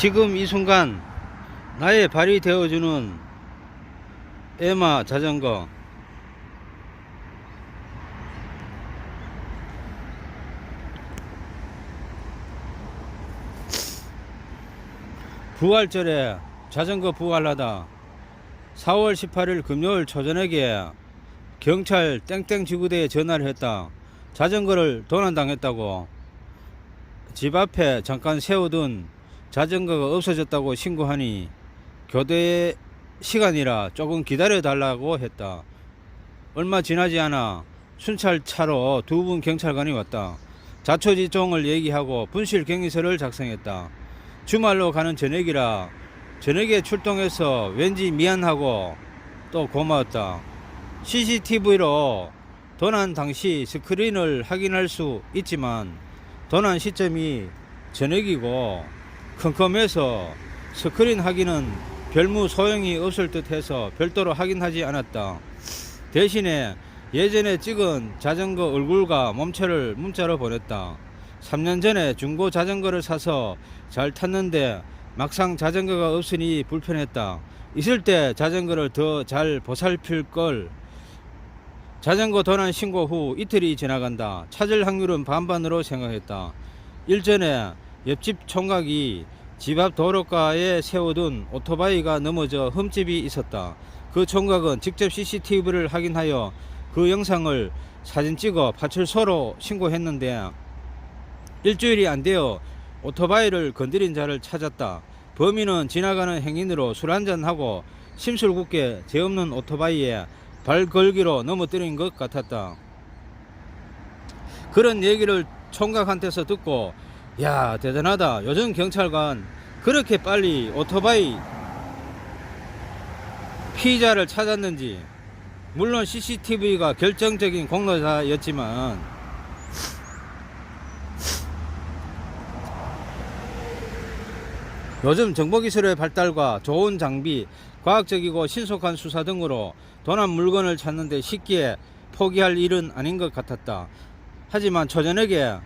지금 이 순간 나의 발이 되어주는 에마 자전거 부활절에 자전거 부활하다 4월 18일 금요일 초저녁에 경찰 땡땡 지구대에 전화를 했다. 자전거를 도난당했다고 집 앞에 잠깐 세워둔 자전거가 없어졌다고 신고하니 교대 시간이라 조금 기다려 달라고 했다. 얼마 지나지 않아 순찰차로 두 분 경찰관이 왔다. 자초지종을 얘기하고 분실 경위서를 작성했다. 주말로 가는 저녁이라 저녁에 출동해서 왠지 미안하고 또 고마웠다. CCTV로 도난 당시 스크린을 확인할 수 있지만 도난 시점이 저녁이고 컴컴해서 스크린 확인은 별무 소용이 없을 듯 해서 별도로 확인하지 않았다. 대신에 예전에 찍은 자전거 얼굴과 몸체를 문자로 보냈다. 3년 전에 중고 자전거를 사서 잘 탔는데 막상 자전거가 없으니 불편했다. 있을 때 자전거를 더 잘 보살필 걸. 자전거 도난 신고 후 이틀이 지나간다. 찾을 확률은 반반으로 생각했다. 일전에 옆집 총각이 집 앞 도로가에 세워둔 오토바이가 넘어져 흠집이 있었다. 그 총각은 직접 CCTV를 확인하여 그 영상을 사진 찍어 파출소로 신고했는데 일주일이 안 되어 오토바이를 건드린 자를 찾았다. 범인은 지나가는 행인으로 술 한잔하고 심술궂게 죄 없는 오토바이에 발 걸기로 넘어뜨린 것 같았다. 그런 얘기를 총각한테서 듣고 야 대단하다. 요즘 경찰관 그렇게 빨리 오토바이 피의자를 찾았는지 물론 CCTV가 결정적인 공로자였지만 요즘 정보기술의 발달과 좋은 장비, 과학적이고 신속한 수사 등으로 도난 물건을 찾는데 쉽게 포기할 일은 아닌 것 같았다. 하지만 초저녁에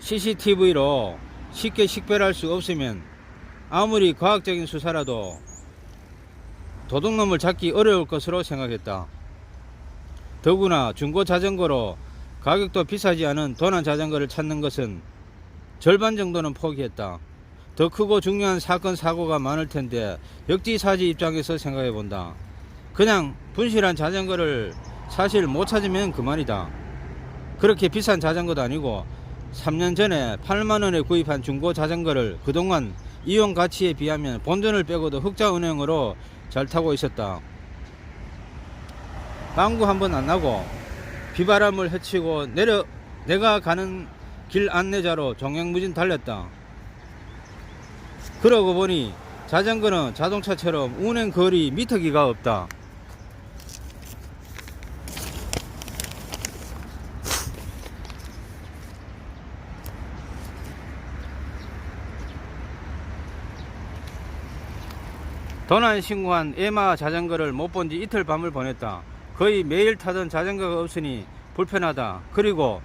CCTV로 쉽게 식별할 수 없으면 아무리 과학적인 수사라도 도둑놈을 잡기 어려울 것으로 생각했다. 더구나 중고 자전거로 가격도 비싸지 않은 도난 자전거를 찾는 것은 절반 정도는 포기했다. 더 크고 중요한 사건 사고가 많을 텐데 역지사지 입장에서 생각해 본다. 그냥 분실한 자전거를 사실 못 찾으면 그만이다. 그렇게 비싼 자전거도 아니고 3년 전에 8만 원에 구입한 중고 자전거를 그동안 이용 가치에 비하면 본전을 빼고도 흑자 운행으로 잘 타고 있었다. 방구 한번 안 나고 비바람을 헤치고 내려 내가 가는 길 안내자로 종횡무진 달렸다. 그러고 보니 자전거는 자동차처럼 운행 거리 미터기가 없다. 도난 신고한 에마 자전거를 못 본 지 이틀 밤을 보냈다. 거의 매일 타던 자전거가 없으니 불편하다. 그리고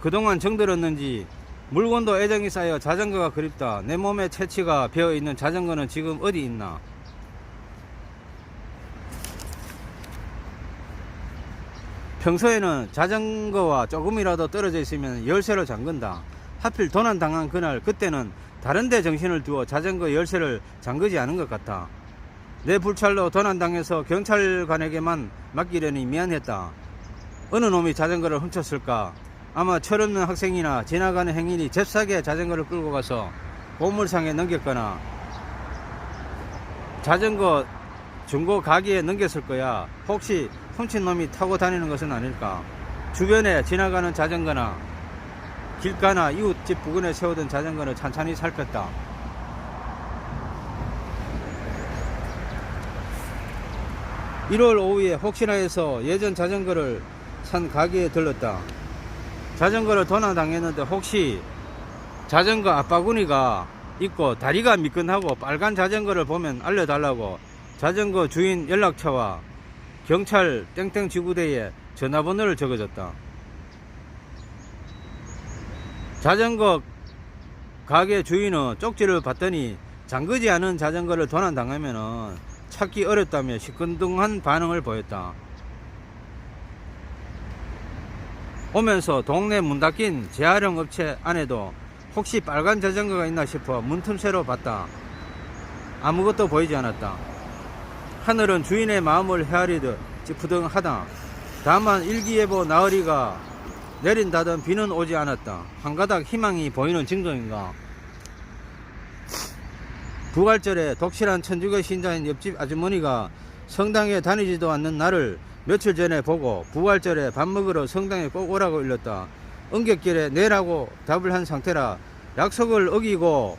그동안 정들었는지 물건도 애정이 쌓여 자전거가 그립다. 내 몸에 채취가 배어 있는 자전거는 지금 어디 있나? 평소에는 자전거와 조금이라도 떨어져 있으면 열쇠로 잠근다. 하필 도난 당한 그날 그때는 다른데 정신을 두어 자전거 열쇠를 잠그지 않은 것 같아. 내 불찰로 도난 당해서 경찰관에게만 맡기려니 미안했다. 어느 놈이 자전거를 훔쳤을까? 아마 철없는 학생이나 지나가는 행인이 잽싸게 자전거를 끌고 가서 보물상에 넘겼거나 자전거 중고 가게에 넘겼을 거야. 혹시 훔친 놈이 타고 다니는 것은 아닐까? 주변에 지나가는 자전거나 길가나 이웃집 부근에 세우던 자전거를 찬찬히 살폈다. (1월) 오후에 혹시나 해서 예전 자전거를 산 가게에 들렀다. 자전거를 도난 당했는데 혹시 자전거 앞바구니가 있고 다리가 미끈하고 빨간 자전거를 보면 알려달라고 자전거 주인 연락처와 경찰 땡땡 지구대에 전화번호를 적어줬다. 자전거 가게 주인은 쪽지를 받더니 잠그지 않은 자전거를 도난당하면은 찾기 어렵다며 시큰둥한 반응을 보였다. 오면서 동네 문 닫힌 재활용 업체 안에도 혹시 빨간 자전거가 있나 싶어 문틈새로 봤다. 아무것도 보이지 않았다. 하늘은 주인의 마음을 헤아리듯 찌푸둥하다. 다만 일기예보 나으리가 내린다던 비는 오지 않았다. 한 가닥 희망이 보이는 징조인가? 부활절에 독실한 천주교 신자인 옆집 아주머니가 성당에 다니지도 않는 나를 며칠 전에 보고 부활절에 밥 먹으러 성당에 꼭 오라고 일렀다. 응격길에 내라고 답을 한 상태라 약속을 어기고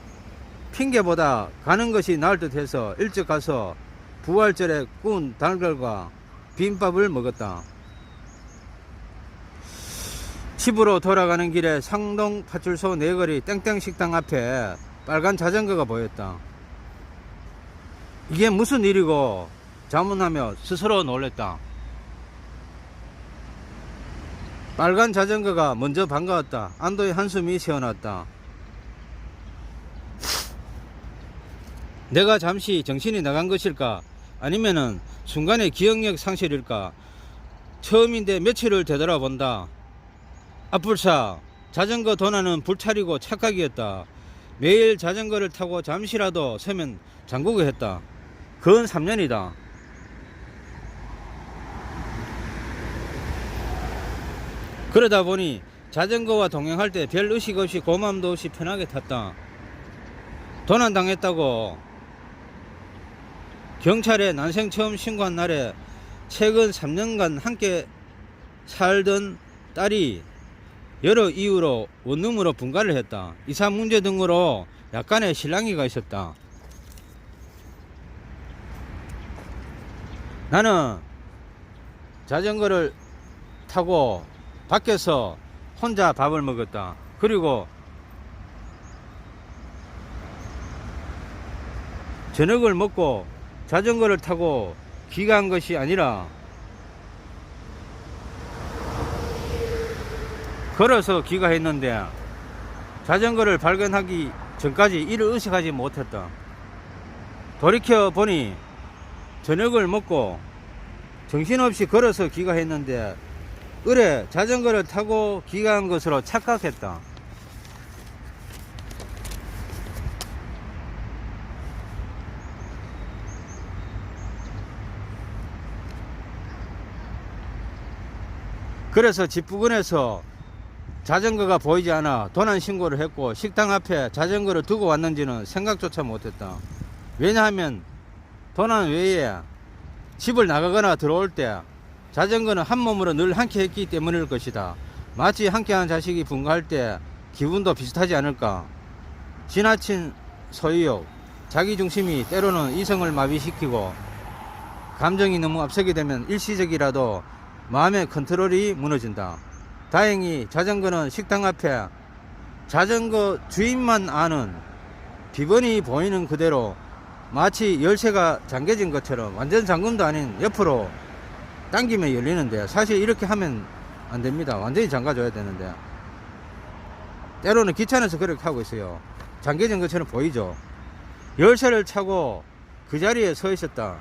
핑계보다 가는 것이 나을 듯 해서 일찍 가서 부활절에 구운 달걀과 비빔밥을 먹었다. 집으로 돌아가는 길에 상동 파출소 내거리 땡땡 식당 앞에 빨간 자전거가 보였다. 이게 무슨 일이고 자문하며 스스로 놀랬다. 빨간 자전거가 먼저 반가웠다. 안도의 한숨이 새어났다. 내가 잠시 정신이 나간 것일까? 아니면은 순간의 기억력 상실일까? 처음인데 며칠을 되돌아본다. 앞불사 자전거 도난은 불찰이고 착각이었다. 매일 자전거를 타고 잠시라도 서면 잠그고 했다. 근 3년이다. 그러다 보니 자전거와 동행할 때 별 의식 없이 고마움도 없이 편하게 탔다. 도난 당했다고 경찰에 난생 처음 신고한 날에 최근 3년간 함께 살던 딸이 여러 이유로 원룸으로 분가를 했다. 이사 문제 등으로 약간의 실랑이가 있었다. 나는 자전거를 타고 밖에서 혼자 밥을 먹었다. 그리고 저녁을 먹고 자전거를 타고 귀가한 것이 아니라 걸어서 귀가했는데 자전거를 발견하기 전까지 이를 의식하지 못했다. 돌이켜 보니 저녁을 먹고 정신없이 걸어서 귀가했는데 을에 자전거를 타고 귀가한 것으로 착각했다. 그래서 집 부근에서 자전거가 보이지 않아 도난 신고를 했고 식당 앞에 자전거를 두고 왔는지는 생각조차 못했다. 왜냐하면 도난 외에 집을 나가거나 들어올 때 자전거는 한 몸으로 늘 함께 했기 때문일 것이다. 마치 함께한 자식이 분가할 때 기분도 비슷하지 않을까. 지나친 소유욕, 자기중심이 때로는 이성을 마비시키고 감정이 너무 앞서게 되면 일시적이라도 마음의 컨트롤이 무너진다. 다행히 자전거는 식당 앞에 자전거 주인만 아는 비번이 보이는 그대로 마치 열쇠가 잠겨진 것처럼 완전 잠금도 아닌 옆으로 당기면 열리는데 사실 이렇게 하면 안 됩니다. 완전히 잠가줘야 되는데 때로는 귀찮아서 그렇게 하고 있어요. 잠겨진 것처럼 보이죠. 열쇠를 차고 그 자리에 서 있었다.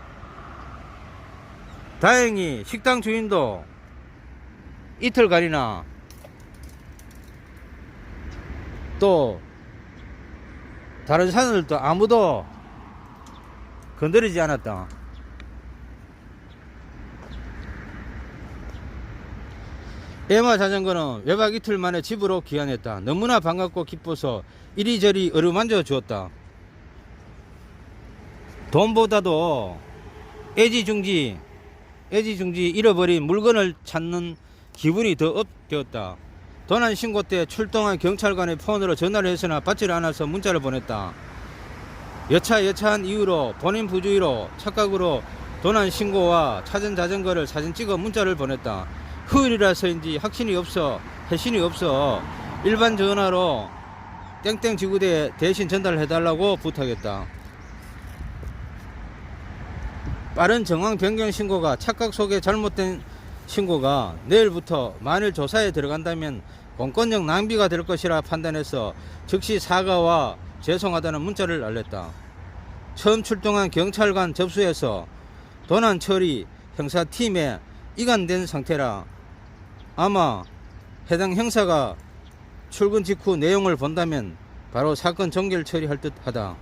다행히 식당 주인도 이틀간이나 또 다른 사람들도 아무도 건드리지 않았다. 에마 자전거는 외박 이틀 만에 집으로 귀환했다. 너무나 반갑고 기뻐서 이리저리 어루만져 주었다. 돈보다도 애지중지, 애지중지 잃어버린 물건을 찾는 기분이 더 업되었다. 도난 신고 때 출동한 경찰관의 폰으로 전화를 했으나 받지를 않아서 문자를 보냈다. 여차 여차한 이유로 본인 부주의로 착각으로 도난 신고와 찾은 자전거를 사진 찍어 문자를 보냈다. 휴일이라서인지 확신이 없어 회신이 없어 일반 전화로 땡땡 지구대에 대신 전달해달라고 부탁했다. 빠른 정황 변경 신고가 착각 속에 잘못된 신고가 내일부터 만일 조사에 들어간다면 공권력 낭비가 될 것이라 판단해서 즉시 사과와 죄송하다는 문자를 알렸다. 처음 출동한 경찰관 접수에서 도난 처리 형사팀에 이관된 상태라 아마 해당 형사가 출근 직후 내용을 본다면 바로 사건 종결 처리할 듯 하다.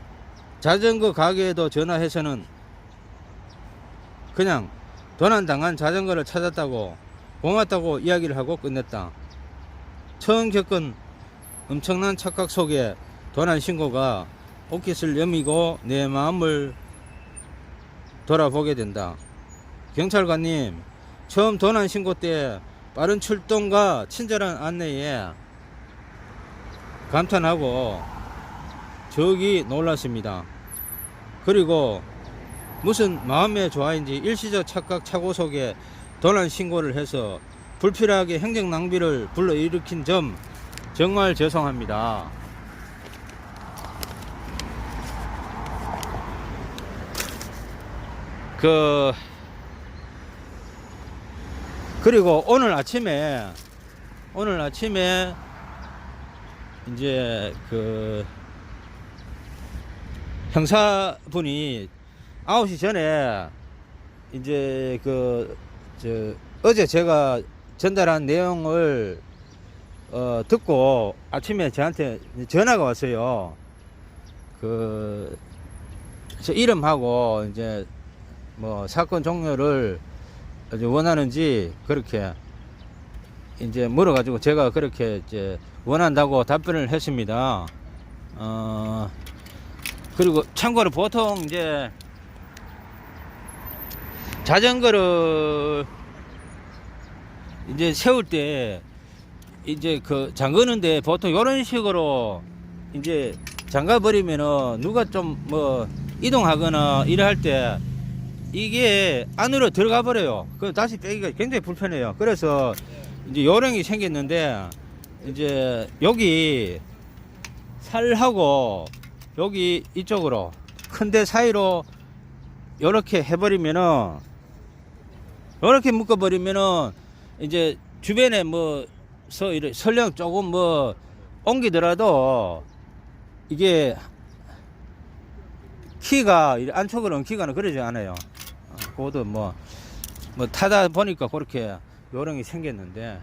자전거 가게에도 전화해서는 그냥 도난당한 자전거를 찾았다고 고맙다고 이야기를 하고 끝냈다. 처음 겪은 엄청난 착각 속에 도난 신고가 옷깃을 여미고 내 마음을 돌아보게 된다. 경찰관님, 처음 도난 신고 때 빠른 출동과 친절한 안내에 감탄하고 저기 놀랐습니다. 그리고 무슨 마음의 조화인지 일시적 착각 착오 속에 도난 신고를 해서 불필요하게 행정 낭비를 불러일으킨 점 정말 죄송합니다. 그 그리고 오늘 아침에 오늘 아침에 이제 그 형사분이 9시 전에 이제 그 저 어제 제가 전달한 내용을 어 듣고 아침에 저한테 전화가 왔어요. 그 저 이름하고 이제 뭐 사건 종료를 원하는지 그렇게 이제 물어가지고 제가 그렇게 이제 원한다고 답변을 했습니다. 어 그리고 참고로 보통 이제 자전거를 이제 세울 때 이제 그 잠그는데 보통 이런 식으로 이제 잠가 버리면은 누가 좀 뭐 이동하거나 이래 할때 이게 안으로 들어가 버려요. 그 다시 빼기가 굉장히 불편해요. 그래서 이제 요령이 생겼는데 이제 여기 살하고 여기 이쪽으로 큰 데 사이로 요렇게 해버리면은 요렇게 묶어버리면은 이제 주변에 뭐 서 이래 설령 조금 뭐 옮기더라도 이게 키가 안쪽으로 엉키거나 그러지 않아요. 어, 그것도 뭐, 뭐 타다 보니까 그렇게 요령이 생겼는데.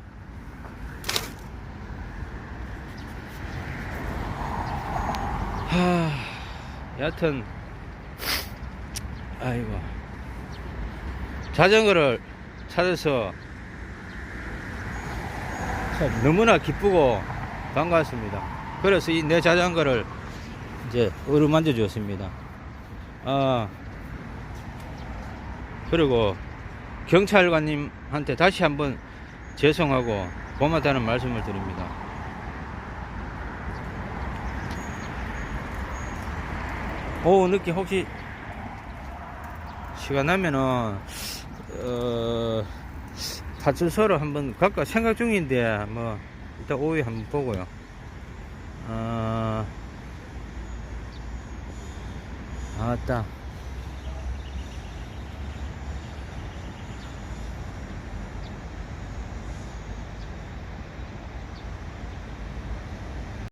하, 여하튼, 아이고. 자전거를 찾아서 참 너무나 기쁘고 반갑습니다. 그래서 이 내 자전거를 이제 어루만져 주었습니다. 아, 그리고 경찰관님한테 다시 한번 죄송하고 고맙다는 말씀을 드립니다. 오후 늦게 혹시 시간 나면은 어 파출소를 한번 갈까 생각 중인데 뭐 일단 오후에 한번 보고요. 어, 아따